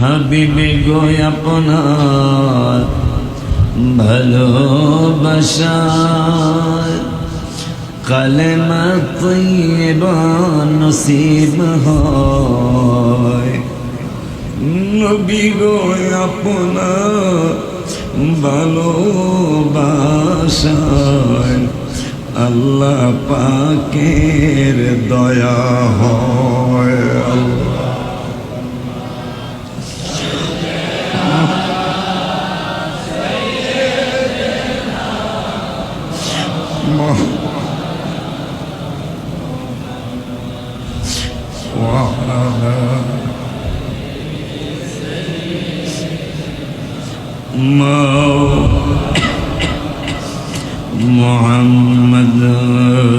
হাবিবে গো আপনার কালে কালেমা তৈবা নসিব নবী গো আপনার ভালোবাসায় আল্লাহ পাকের দয়া হয় আল্লাহ الله وعلى محمد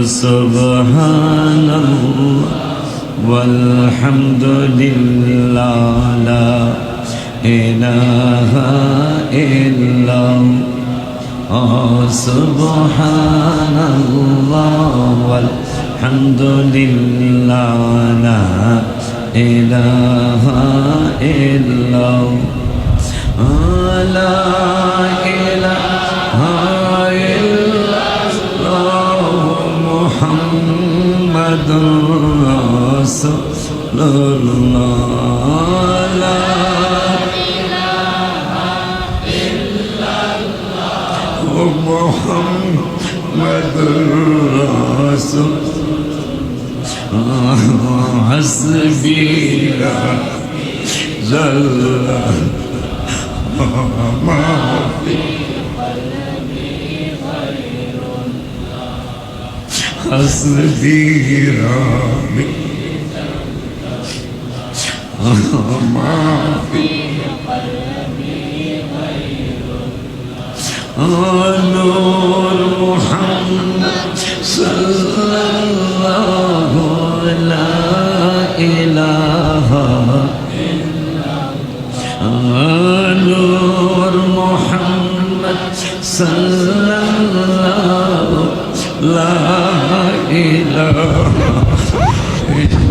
سبحان الله والحمد لله لا إله إلا الله Oh, subhanallah, walhamdulillah, la ilaha illallah, la ilaha illallah, Muhammadur Rasulullah. محمد رسول حسبي جل ما في حسبي ربي ما في قلبي نور محمد صلى الله لا إله إلا نور محمد صلى الله لا إله إلا